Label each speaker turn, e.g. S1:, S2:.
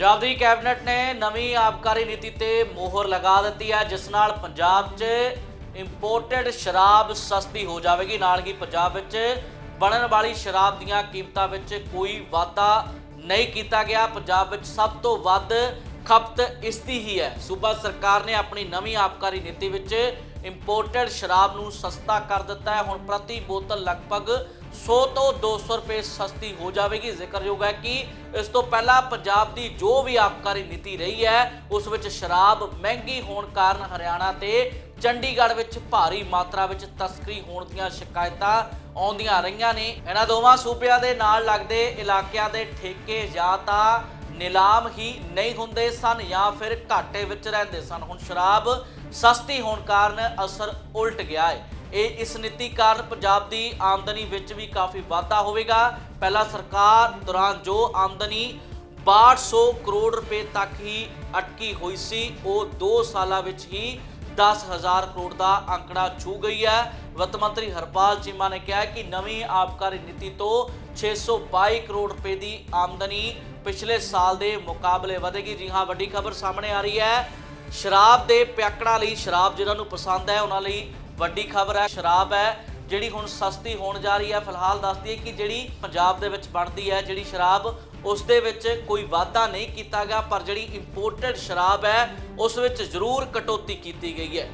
S1: ਪੰਜਾਬ ਦੀ cabinet ਨੇ ਨਵੀਂ ਆਬਕਾਰੀ ਨੀਤੀ ਤੇ ਮੋਹਰ ਲਗਾ ਦਿੱਤੀ ਹੈ, ਜਿਸ ਨਾਲ ਪੰਜਾਬ 'ਚ ਇੰਪੋਰਟਡ ਸ਼ਰਾਬ ਸਸਤੀ ਹੋ ਜਾਵੇਗੀ। ਨਾਲ ਹੀ ਪੰਜਾਬ ਵਿੱਚ ਬਣਨ ਵਾਲੀ ਸ਼ਰਾਬ ਦੀਆਂ ਕੀਮਤਾਂ ਵਿੱਚ ਕੋਈ ਵਾਧਾ ਨਹੀਂ ਕੀਤਾ ਗਿਆ। ਪੰਜਾਬ ਵਿੱਚ ਸਭ ਤੋਂ ਵੱਧ ਖਪਤ ਇਸ ਦੀ ਹੀ ਹੈ। ਸੂਬਾ ਸਰਕਾਰ ਨੇ ਆਪਣੀ ਨਵੀਂ ਆਬਕਾਰੀ ਨੀਤੀ ਵਿੱਚ ਇੰਪੋਰਟਡ ਸ਼ਰਾਬ ਨੂੰ ਸਸਤਾ ਕਰ ਦਿੱਤਾ ਹੈ। ਹੁਣ ਪ੍ਰਤੀ ਬੋਤਲ ਲਗਭਗ 100 ਤੋਂ 200 ਰੁਪਏ ਸਸਤੀ ਹੋ ਜਾਵੇਗੀ। ਜ਼ਿਕਰਯੋਗ ਹੈ ਕਿ ਇਸ ਤੋਂ ਪਹਿਲਾਂ ਪੰਜਾਬ ਦੀ ਜੋ ਵੀ ਆਬਕਾਰੀ ਨੀਤੀ ਰਹੀ ਹੈ, ਉਸ ਵਿੱਚ ਸ਼ਰਾਬ ਮਹਿੰਗੀ ਹੋਣ ਕਾਰਨ ਹਰਿਆਣਾ ਤੇ ਚੰਡੀਗੜ੍ਹ ਵਿੱਚ ਭਾਰੀ ਮਾਤਰਾ ਵਿੱਚ ਤਸਕਰੀ ਹੋਣ ਦੀਆਂ ਸ਼ਿਕਾਇਤਾਂ ਆਉਂਦੀਆਂ ਰਹੀਆਂ ਨੇ। ਇਹਨਾਂ ਦੋਵਾਂ ਸੂਬਿਆਂ ਦੇ ਨਾਲ ਲੱਗਦੇ ਇਲਾਕਿਆਂ ਦੇ ਠੇਕੇ ਜਾਂ ਤਾਂ ਨਿਲਾਮ ਹੀ ਨਹੀਂ ਹੁੰਦੇ ਸਨ ਜਾਂ ਫਿਰ ਘਾਟੇ ਵਿੱਚ ਰਹਿੰਦੇ ਸਨ। ਹੁਣ ਸ਼ਰਾਬ ਸਸਤੀ ਹੋਣ ਕਾਰਨ ਅਸਰ ਉਲਟ ਗਿਆ ਹੈ। ਇਹ ਇਸ ਨੀਤੀ ਕਾਰਨ ਪੰਜਾਬ ਦੀ ਆਮਦਨੀ ਵਿੱਚ ਵੀ ਕਾਫੀ ਵਾਧਾ ਹੋਵੇਗਾ। ਪਹਿਲਾਂ ਸਰਕਾਰ ਦੌਰਾਨ ਜੋ ਆਮਦਨੀ 6200 ਕਰੋੜ ਰੁਪਏ ਤੱਕ ਹੀ ਅਟਕੀ ਹੋਈ ਸੀ, ਉਹ 2 ਸਾਲਾਂ ਵਿੱਚ ਹੀ 10000 ਕਰੋੜ ਦਾ ਅੰਕੜਾ ਛੂ ਗਈ ਹੈ। ਵਿੱਤ ਮੰਤਰੀ ਹਰਪਾਲ ਚੀਮਾ ਨੇ ਕਿਹਾ ਕਿ ਨਵੀਂ ਆਬਕਾਰੀ ਨੀਤੀ ਤੋਂ 622 ਕਰੋੜ ਰੁਪਏ ਦੀ ਆਮਦਨੀ ਪਿਛਲੇ ਸਾਲ ਦੇ ਮੁਕਾਬਲੇ ਵਧੇਗੀ। ਜੀ ਹਾਂ, ਵੱਡੀ ਖਬਰ ਸਾਹਮਣੇ ਆ ਰਹੀ ਹੈ। ਸ਼ਰਾਬ ਦੇ ਪਿਆਕੜਾਂ ਲਈ ਸ਼ਰਾਬ ਜਿਹਨਾਂ ਨੂੰ ਪਸੰਦ ਹੈ, ਉਹਨਾਂ ਲਈ ਵੱਡੀ ਖਬਰ ਹੈ। ਸ਼ਰਾਬ ਹੈ, ਜਿਹੜੀ ਹੁਣ ਸਸਤੀ ਹੋਣ ਜਾ ਰਹੀ ਹੈ। ਫਿਲਹਾਲ ਦੱਸਦੀ ਹੈ ਕਿ ਜਿਹੜੀ ਪੰਜਾਬ ਦੇ ਵਿੱਚ ਬਣਦੀ ਹੈ, ਜਿਹੜੀ ਸ਼ਰਾਬ ਉਸ ਦੇ ਵਿੱਚ ਕੋਈ ਵਾਧਾ ਨਹੀਂ ਕੀਤਾ ਗਿਆ, ਪਰ ਜਿਹੜੀ ਇੰਪੋਰਟਡ ਸ਼ਰਾਬ ਹੈ, ਉਸ ਵਿੱਚ ਜ਼ਰੂਰ ਕਟੌਤੀ ਕੀਤੀ ਗਈ ਹੈ।